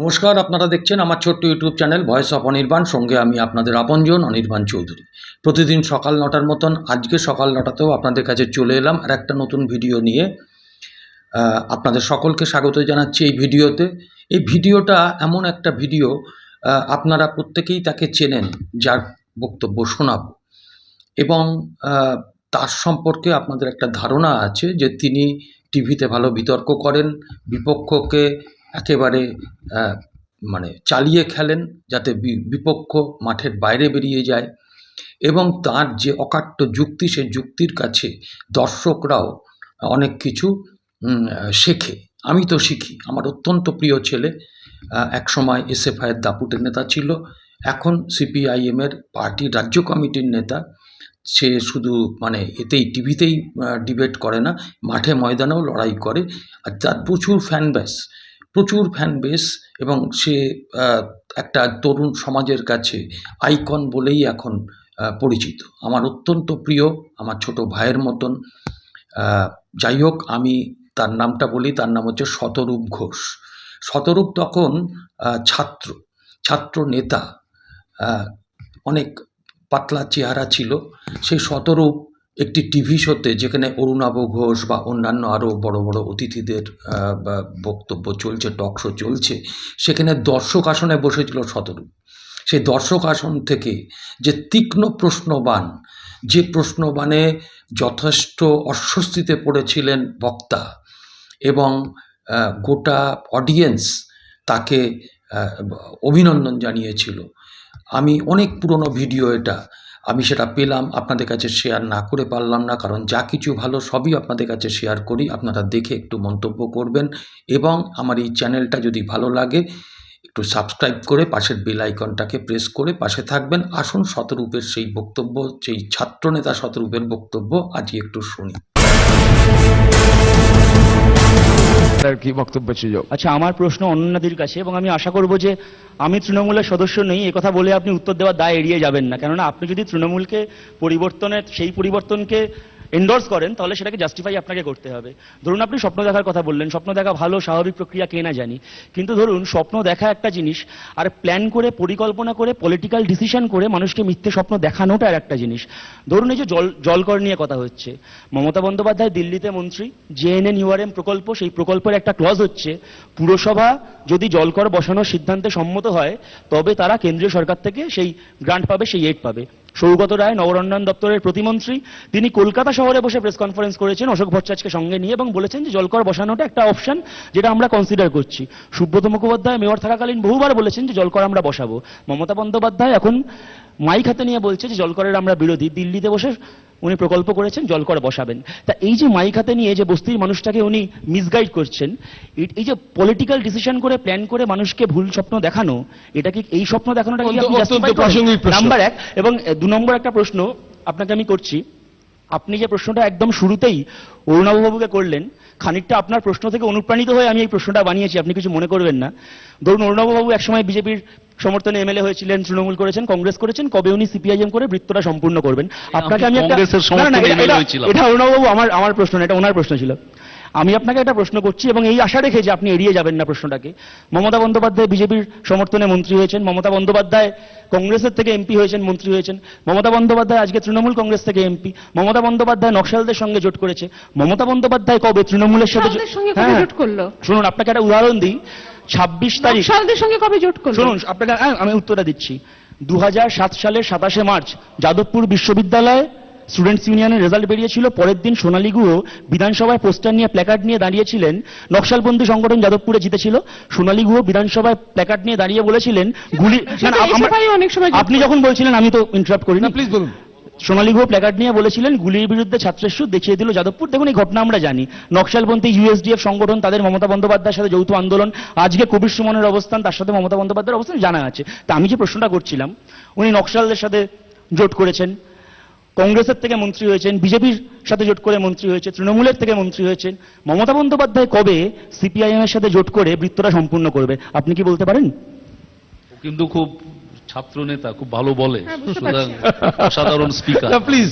নমস্কার, আপনারা দেখছেন আমার ছোট্ট YouTube channel voice of Anirban. সঙ্গে আমি আপনাদের আপনজন অনির্বাণ চৌধুরী। প্রতিদিন সকাল নটার মতন, আজকে সকাল নটাতেও আপনাদের কাছে চলে এলাম আর একটা নতুন ভিডিও নিয়ে। আপনাদের সকলকে স্বাগত জানাচ্ছি এই ভিডিওতে। এই ভিডিওটা এমন একটা ভিডিও আপনারা প্রত্যেকেই তাকে চেনেন, যার বক্তব্য শোনাব। এবং তার সম্পর্কে আপনাদের একটা ধারণা আছে যে তিনি টিভিতে ভালো বিতর্ক করেন, বিপক্ষকে একেবারে মানে চালিয়ে খেলেন যাতে বিপক্ষ মাঠের বাইরে বেরিয়ে যায় এবং তার যে অকাট্য যুক্তি সে যুক্তির কাছে দর্শকরাও অনেক কিছু শেখে। আমি তো শিখি। আমার অত্যন্ত প্রিয় ছেলে একসময় এসএফআইয়ের দাপুটের নেতা ছিল। এখন সিপিআইএমের পার্টির রাজ্য কমিটির নেতা। সে শুধু মানে এতেই, টিভিতেই ডিবেট করে না, মাঠে ময়দানেও লড়াই করে। আর তার প্রচুর ফ্যান বেস প্রচুর ফ্যান বেস এবং সে একটা তরুণ সমাজের কাছে আইকন বলেই এখন পরিচিত। আমার অত্যন্ত প্রিয়, আমার ছোট ভাইয়ের মতন। যাই হোক, আমি তার নামটা বলি, তার নাম হচ্ছে শতরূপ ঘোষ। শতরূপ তখন ছাত্র ছাত্র নেতা অনেক পাতলা চেহারা ছিল। সেই শতরূপ একটি টিভি শোতে যেখানে অরুণাভ ঘোষ বা অন্যান্য আরও বড় বড় অতিথিদের বক্তব্য চলছে, টক শো চলছে, সেখানে দর্শক আসনে বসেছিল শতরূপ। সেই দর্শক আসন থেকে যে তীক্ষ্ণ প্রশ্নবান, যে প্রশ্নবানে যথেষ্ট অস্বস্তিতে পড়েছিলেন বক্তা এবং গোটা অডিয়েন্স তাকে অভিনন্দন জানিয়েছিল। আমি অনেক পুরনো ভিডিও এটা আমি সেটা পেলাম, আপনাদের কাছে শেয়ার না করে পারলাম না, কারণ যা কিছু ভালো সবই আপনাদের কাছে শেয়ার করি, আপনারা দেখে একটু মন্তব্য করবেন এবং আমার এই চ্যানেলটা যদি ভালো লাগে, একটু সাবস্ক্রাইব করে পাশের বেল আইকনটাকে প্রেস করে পাশে থাকবেন। আসুন শতরূপের সেই বক্তব্য, সেই ছাত্রনেতা শতরূপের বক্তব্য আজকে একটু শুনি। তার কি বক্তব্য ছিল? আচ্ছা আমার প্রশ্ন অনন্যাদির কাছে, এবং আমি আশা করব যে আমি তৃণমূলের সদস্য নই কথা বলে আপনি উত্তর দেওয়ার দায় এড়িয়ে যাবেন না। কেননা আপনি যদি তৃণমূলকে পরিবর্তনের, সেই পরিবর্তনকে এন্ডোর্স করেন, তাহলে সেটাকে জাস্টিফাই আপনাকে করতে হবে। ধরুন আপনি স্বপ্ন দেখার কথা বললেন, স্বপ্ন দেখা ভালো, স্বাভাবিক প্রক্রিয়া, কে না জানি। কিন্তু ধরুন স্বপ্ন দেখা একটা জিনিস, আর প্ল্যান করে, পরিকল্পনা করে পলিটিক্যাল ডিসিশন করে মানুষকে মিথ্যে স্বপ্ন দেখানোটা আর একটা জিনিস। ধরুন এই যে জল, জলকর নিয়ে কথা হচ্ছে। মমতা বন্দ্যোপাধ্যায় দিল্লিতে মন্ত্রী জেএনএন ইউআরএম প্রকল্প, সেই প্রকল্পের একটা ক্লজ হচ্ছে, পুরসভা যদি জলকর বসানোর সিদ্ধান্তে সম্মত হয়, তবে তারা কেন্দ্রীয় সরকার থেকে সেই গ্রান্ট পাবে, সেই এইড পাবে। সৌগত রায় নগরোন্নয়ন দপ্তরের প্রতিমন্ত্রী, তিনি কলকাতা শহরে বসে প্রেস কনফারেন্স করেছেন অশোক ভট্টাচার্যকে সঙ্গে নিয়ে এবং বলেছেন যে জলকর বসানোটা একটা অপশন যেটা আমরা কনসিডার করছি। সুব্রত মুখোপাধ্যায়, মেয়র থাকাকালীন বহুবার বলেছেন যে জলকর আমরা বসাবো। মমতা বন্দ্যোপাধ্যায় এখন মাইক হাতে নিয়ে বলছে যে জলকরের আমরা বিরোধী। দিল্লিতে বসে উনি প্রকল্প করেছেন জলকর বসাবেন। তা এই যে মাইক হাতে নিয়ে যে বস্তির মানুষটাকে উনি মিসগাইড করছেন এই- যে পলিটিক্যাল ডিসিশন করে প্ল্যান করে মানুষকে ভুল স্বপ্ন দেখানো এটা কি এই স্বপ্ন দেখানোটা কি। নাম্বার এক এবং দু নম্বর একটা প্রশ্ন আপনাকে আমি করছি। আপনি যে প্রশ্নটা একদম শুরুতেই অরুণাববাবুকে করলেন খানিকটা আপনার প্রশ্ন থেকে অনুপ্রাণিত হয়ে আমি এই প্রশ্নটা বানিয়েছি আপনি কিছু মনে করবেন না। ধরুন অরুণাববাবু একসময় বিজেপির সমর্থনে এমএলএ হয়েছিলেন তৃণমূল করেছেন কংগ্রেস করেছেন কবে উনি সিপিআইএম করে বৃত্তটা সম্পূর্ণ করবেন? আপনাকে আমি একটা এটা অরুণাববাবু আমার আমার প্রশ্ন না এটা ওনার প্রশ্ন ছিল। আমি আপনাকে একটা প্রশ্ন করছি এবং এই আশা রেখে যে আপনি এড়িয়ে যাবেন না প্রশ্নটাকে। মমতা বন্দ্যোপাধ্যায় বিজেপির সমর্থনে মন্ত্রী হয়েছেন মমতা বন্দ্যোপাধ্যায় কংগ্রেসের থেকে এমপি হয়েছেন মন্ত্রী হয়েছেন মমতা বন্দ্যোপাধ্যায় আজকে তৃণমূল কংগ্রেস থেকে এমপি মমতা বন্দ্যোপাধ্যায় নকশালদের সঙ্গে জোট করেছে মমতা বন্দ্যোপাধ্যায় কবে তৃণমূলের সাথে সঙ্গে হ্যাঁ, জোট করল? শুনুন আপনাকে একটা উদাহরণ দিই ছাব্বিশ তারিখ সঙ্গে কবে জোট করল? শুনুন আপনাকে হ্যাঁ, আমি উত্তরটা দিচ্ছি। দু হাজার সাত সালের সাতাশে মার্চ যাদবপুর বিশ্ববিদ্যালয়ে স্টুডেন্টস ইউনিয়নের রেজাল্ট বেরিয়েছিল। পরের দিন সোনালী গুহ বিধানসভায় পোস্টার নিয়ে প্ল্যাকার্ড নিয়ে দাঁড়িয়েছিলেন। নকশালপন্থী সংগঠন যাদবপুরে জিতেছিল। সোনালী গুহ বিধানসভায় প্ল্যাকার্ড নিয়ে দাঁড়িয়ে বলেছিলেন গুলি আপনি যখন বলছিলেন আমি তো ইন্টারাপ্ট করি না প্লিজ বলুন। সোনালী গুহ প্ল্যাকার্ড নিয়ে বলেছিলেন গুলির বিরুদ্ধে ছাত্রের সুদ দেখিয়ে দিল যাদবপুর। দেখুন এই ঘটনা আমরা জানি। নকশালপন্থী ইউএসডিএফ সংগঠন তাদের মমতা বন্দ্যোপাধ্যায়ের সাথে যৌথ আন্দোলন আজকে কবির সুমনের অবস্থান তার সাথে মমতা বন্দ্যোপাধ্যায়ের অবস্থান জানা আছে। তা আমি যে প্রশ্নটা করছিলাম উনি নকশালদের সাথে জোট করেছেন। কংগ্রেসের থেকে মন্ত্রী হয়েছেন বিজেপির সাথে জোট করে মন্ত্রী হয়েছে তৃণমূলের থেকে মন্ত্রী হয়েছেন। মমতা বন্দ্যোপাধ্যায় কবে সিপিআইএম এর সাথে জোট করে বৃত্তটা সম্পূর্ণ করবে? আপনি কি বলতে পারেন? কিন্তু খুব ছাত্র নেতা খুব ভালো বলে। অসাধারণ স্পিকার প্লিজ